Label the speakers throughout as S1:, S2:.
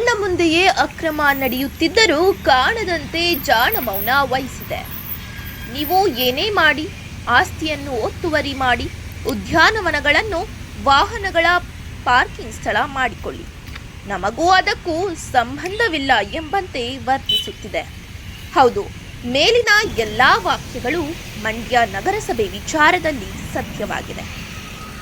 S1: ಕಣ್ಣ ಮುಂದೆಯೇ ಅಕ್ರಮ ನಡೆಯುತ್ತಿದ್ದರೂ ಕಾಣದಂತೆ ಜಾಣ ಮೌನ ವಹಿಸಿದೆ. ನೀವು ಏನೇ ಮಾಡಿ, ಆಸ್ತಿಯನ್ನು ಒತ್ತುವರಿ ಮಾಡಿ, ಉದ್ಯಾನವನಗಳನ್ನು, ವಾಹನಗಳ ಪಾರ್ಕಿಂಗ್ ಸ್ಥಳ ಮಾಡಿಕೊಳ್ಳಿ. ನಮಗೂ ಅದಕ್ಕೂ ಸಂಬಂಧವಿಲ್ಲ ಎಂಬಂತೆ ವರ್ತಿಸುತ್ತಿದೆ. ಹೌದು, ಮೇಲಿನ ಎಲ್ಲ ವಾಕ್ಯಗಳು ಮಂಡ್ಯ ನಗರಸಭೆ ವಿಚಾರದಲ್ಲಿ ಸತ್ಯವಾಗಿದೆ.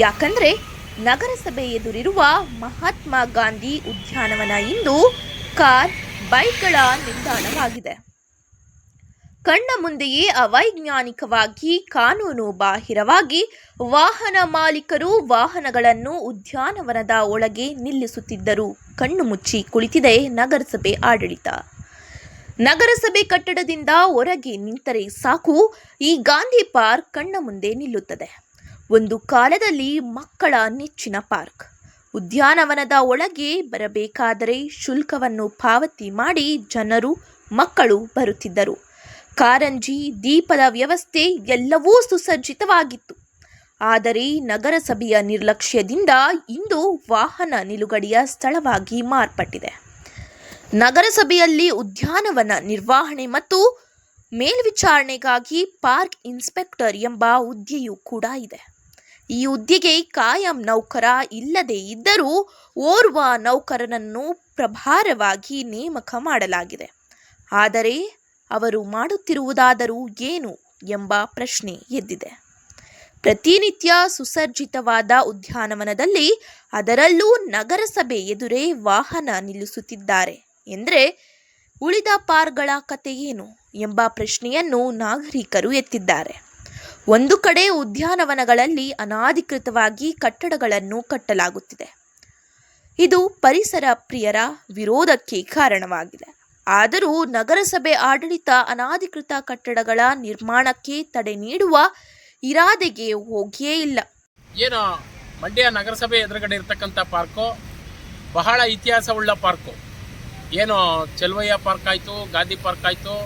S1: ಯಾಕಂದ್ರೆ ನಗರಸಭೆ ಎದುರಿರುವ ಮಹಾತ್ಮ ಗಾಂಧಿ ಉದ್ಯಾನವನ ಇಂದು ಕಾರ್ ಬೈಕ್ಗಳ ನಿಲ್ದಾಣವಾಗಿದೆ. ಕಣ್ಣ ಮುಂದೆಯೇ ಅವೈಜ್ಞಾನಿಕವಾಗಿ ಕಾನೂನು ಬಾಹಿರವಾಗಿ ವಾಹನ ಮಾಲೀಕರು ವಾಹನಗಳನ್ನು ಉದ್ಯಾನವನದ ಒಳಗೆ ನಿಲ್ಲಿಸುತ್ತಿದ್ದರು. ಕಣ್ಣು ಮುಚ್ಚಿ ಕುಳಿತಿದೆ ನಗರಸಭೆ ಆಡಳಿತ. ನಗರಸಭೆ ಕಟ್ಟಡದಿಂದ ಹೊರಗೆ ನಿಂತರೆ ಸಾಕು, ಈ ಗಾಂಧಿ ಪಾರ್ಕ್ ಕಣ್ಣ ಮುಂದೆ ನಿಲ್ಲುತ್ತದೆ. ಒಂದು ಕಾಲದಲ್ಲಿ ಮಕ್ಕಳ ನೆಚ್ಚಿನ ಪಾರ್ಕ್. ಉದ್ಯಾನವನದ ಒಳಗೆ ಬರಬೇಕಾದರೆ ಶುಲ್ಕವನ್ನು ಪಾವತಿ ಮಾಡಿ ಜನರು, ಮಕ್ಕಳು ಬರುತ್ತಿದ್ದರು. ಕಾರಂಜಿ, ದೀಪದ ವ್ಯವಸ್ಥೆ ಎಲ್ಲವೂ ಸುಸಜ್ಜಿತವಾಗಿತ್ತು. ಆದರೆ ನಗರಸಭೆಯ ನಿರ್ಲಕ್ಷ್ಯದಿಂದ ಇಂದು ವಾಹನ ನಿಲುಗಡೆಯ ಸ್ಥಳವಾಗಿ ಮಾರ್ಪಟ್ಟಿದೆ. ನಗರಸಭೆಯಲ್ಲಿ ಉದ್ಯಾನವನ ನಿರ್ವಹಣೆ ಮತ್ತು ಮೇಲ್ವಿಚಾರಣೆಗಾಗಿ ಪಾರ್ಕ್ ಇನ್ಸ್ಪೆಕ್ಟರ್ ಎಂಬ ಹುದ್ದೆಯೂ ಕೂಡ ಇದೆ. ಈ ಹುದ್ದೆಗೆ ಕಾಯಂ ನೌಕರ ಇಲ್ಲದೇ ಇದ್ದರೂ ಓರ್ವ ನೌಕರನನ್ನು ಪ್ರಭಾರವಾಗಿ ನೇಮಕ ಮಾಡಲಾಗಿದೆ. ಆದರೆ ಅವರು ಮಾಡುತ್ತಿರುವುದಾದರೂ ಏನು ಎಂಬ ಪ್ರಶ್ನೆ ಎದ್ದಿದೆ. ಪ್ರತಿನಿತ್ಯ ಸುಸಜ್ಜಿತವಾದ ಉದ್ಯಾನವನದಲ್ಲಿ ಅದರಲ್ಲೂ ನಗರಸಭೆ ಎದುರೇ ವಾಹನ ನಿಲ್ಲಿಸುತ್ತಿದ್ದಾರೆ ಎಂದರೆ ಉಳಿದ ಪಾರ್ಗಳ ಕತೆ ಏನು ಎಂಬ ಪ್ರಶ್ನೆಯನ್ನು ನಾಗರಿಕರು ಎತ್ತಿದ್ದಾರೆ. ಒಂದು ಕಡೆ ಉದ್ಯಾನವನಗಳಲ್ಲಿ ಅನಾಧಿಕೃತವಾಗಿ ಕಟ್ಟಡಗಳನ್ನು ಕಟ್ಟಲಾಗುತ್ತಿದೆ. ಇದು ಪರಿಸರ ಪ್ರಿಯರ ವಿರೋಧಕ್ಕೆ ಕಾರಣವಾಗಿದೆ. ಆದರೂ ನಗರಸಭೆ ಆಡಳಿತ ಅನಾಧಿಕೃತ ಕಟ್ಟಡಗಳ ನಿರ್ಮಾಣಕ್ಕೆ ತಡೆ ನೀಡುವ ಇರಾದೆಗೆ ಹೋಗಿಯೇ ಇಲ್ಲ.
S2: ಏನು ಮಂಡ್ಯ ನಗರಸಭೆ ಎದುರುಗಡೆ ಇರತಕ್ಕಂಥ ಪಾರ್ಕು, ಬಹಳ ಇತಿಹಾಸವುಳ್ಳ ಪಾರ್ಕು. ಏನು ಚೆಲುವಯ್ಯ ಪಾರ್ಕ್ ಆಯಿತು, ಗಾಂಧಿ ಪಾರ್ಕ್ ಆಯಿತು,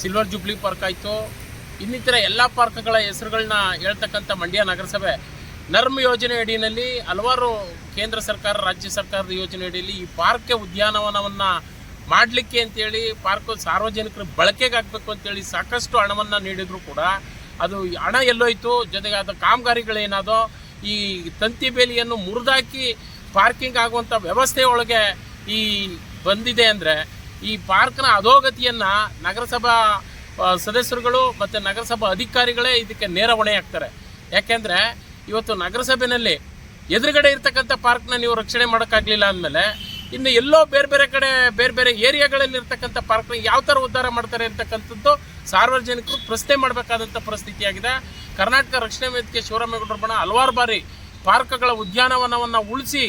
S2: ಸಿಲ್ವರ್ ಜುಬ್ಲಿ ಪಾರ್ಕ್ ಆಯಿತು ಇನ್ನಿತರ ಎಲ್ಲ ಪಾರ್ಕ್ಗಳ ಹೆಸರುಗಳನ್ನ ಹೇಳ್ತಕ್ಕಂಥ ಮಂಡ್ಯ ನಗರಸಭೆ ನರ್ಮ್ ಯೋಜನೆ ಅಡಿಯಲ್ಲಿ ಹಲವಾರು ಕೇಂದ್ರ ಸರ್ಕಾರ, ರಾಜ್ಯ ಸರ್ಕಾರದ ಯೋಜನೆ ಅಡಿಯಲ್ಲಿ ಈ ಪಾರ್ಕ್ಗೆ ಉದ್ಯಾನವನವನ್ನು ಮಾಡಲಿಕ್ಕೆ ಅಂತೇಳಿ ಪಾರ್ಕು ಸಾರ್ವಜನಿಕರ ಬಳಕೆಗೆ ಆಗಬೇಕು ಅಂತೇಳಿ ಸಾಕಷ್ಟು ಹಣವನ್ನು ನೀಡಿದರೂ ಕೂಡ. ಅದು ಹಣ ಎಲ್ಲೋಯ್ತು. ಜೊತೆಗೆ ಅದು ಕಾಮಗಾರಿಗಳೇನಾದೋ ಈ ತಂತಿ ಬೇಲಿಯನ್ನು ಮುರಿದಾಕಿ ಪಾರ್ಕಿಂಗ್ ಆಗುವಂಥ ವ್ಯವಸ್ಥೆ ಒಳಗೆ ಈ ಬಂದಿದೆ ಅಂದರೆ ಈ ಪಾರ್ಕ್ನ ಅಧೋಗತಿಯನ್ನು ನಗರಸಭಾ ಸದಸ್ಯರುಗಳು ಮತ್ತು ನಗರಸಭಾ ಅಧಿಕಾರಿಗಳೇ ಇದಕ್ಕೆ ನೇರ ಹೊಣೆ ಆಗ್ತಾರೆ ಯಾಕೆಂದರೆ ಇವತ್ತು ನಗರಸಭೆಯಲ್ಲಿ ಎದುರುಗಡೆ ಇರ್ತಕ್ಕಂಥ ಪಾರ್ಕ್ನ ನೀವು ರಕ್ಷಣೆ ಮಾಡೋಕ್ಕಾಗಲಿಲ್ಲ ಅಂದಮೇಲೆ ಇನ್ನು ಎಲ್ಲೋ ಬೇರೆ ಬೇರೆ ಕಡೆ, ಬೇರೆ ಬೇರೆ ಏರಿಯಾಗಳಲ್ಲಿ ಇರ್ತಕ್ಕಂಥ ಪಾರ್ಕ್ನ ಯಾವ ಥರ ಉದ್ಧಾರ ಮಾಡ್ತಾರೆ ಇರ್ತಕ್ಕಂಥದ್ದು ಸಾರ್ವಜನಿಕರು ಪ್ರಶ್ನೆ ಮಾಡಬೇಕಾದಂಥ ಪರಿಸ್ಥಿತಿಯಾಗಿದೆ. ಕರ್ನಾಟಕ ರಕ್ಷಣಾ ವೇದಿಕೆ ಶಿವರಾಮೇಗೌಡರ ಬಣ್ಣ ಹಲವಾರು ಬಾರಿ ಪಾರ್ಕ್ಗಳ ಉದ್ಯಾನವನವನ್ನು ಉಳಿಸಿ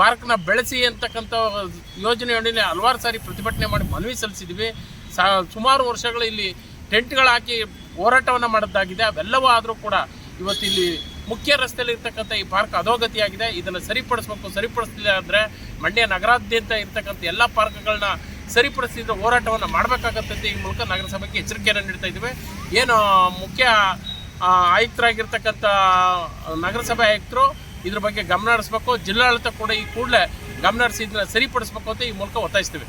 S2: ಪಾರ್ಕ್ನ ಬೆಳೆಸಿ ಅಂತಕ್ಕಂಥ ಯೋಜನೆ ಹಲವಾರು ಸಾರಿ ಪ್ರತಿಭಟನೆ ಮಾಡಿ ಮನವಿ ಸಲ್ಲಿಸಿದ್ವಿ. ಸಾ, ಸುಮಾರು ವರ್ಷಗಳು ಇಲ್ಲಿ ಟೆಂಟ್ಗಳು ಹಾಕಿ ಹೋರಾಟವನ್ನು ಮಾಡೋದಾಗಿದೆ ಅವೆಲ್ಲವೂ ಆದರೂ ಕೂಡ ಇವತ್ತು ಇಲ್ಲಿ ಮುಖ್ಯ ರಸ್ತೆಯಲ್ಲಿ ಇರ್ತಕ್ಕಂಥ ಈ ಪಾರ್ಕ್ ಅಧೋಗತಿಯಾಗಿದೆ. ಇದನ್ನು ಸರಿಪಡಿಸ್ಬೇಕು, ಸರಿಪಡಿಸಲಿಲ್ಲ ಅಂದರೆ ಮಂಡ್ಯ ನಗರಾದ್ಯಂತ ಇರ್ತಕ್ಕಂಥ ಎಲ್ಲ ಪಾರ್ಕ್ಗಳನ್ನ ಸರಿಪಡಿಸಿದ್ರೆ ಹೋರಾಟವನ್ನು ಮಾಡಬೇಕಾಗತ್ತಂತೆ. ಈ ಮೂಲಕ ನಗರಸಭೆಗೆ ಎಚ್ಚರಿಕೆಯನ್ನು ನೀಡ್ತಾ ಇದ್ದೀವಿ. ಏನು ಮುಖ್ಯ ಆಯುಕ್ತರಾಗಿರ್ತಕ್ಕಂಥ ನಗರಸಭೆ ಆಯುಕ್ತರು ಇದ್ರ ಬಗ್ಗೆ ಗಮನ ಹರಿಸ್ಬೇಕು. ಜಿಲ್ಲಾಡಳಿತ ಕೂಡ ಈ ಕೂಡಲೇ ಗಮನ ಹರಿಸಿ ಇದನ್ನ ಸರಿಪಡಿಸ್ಬೇಕು ಅಂತ ಈ ಮೂಲಕ ಒತ್ತಾಯಿಸ್ತೀವಿ.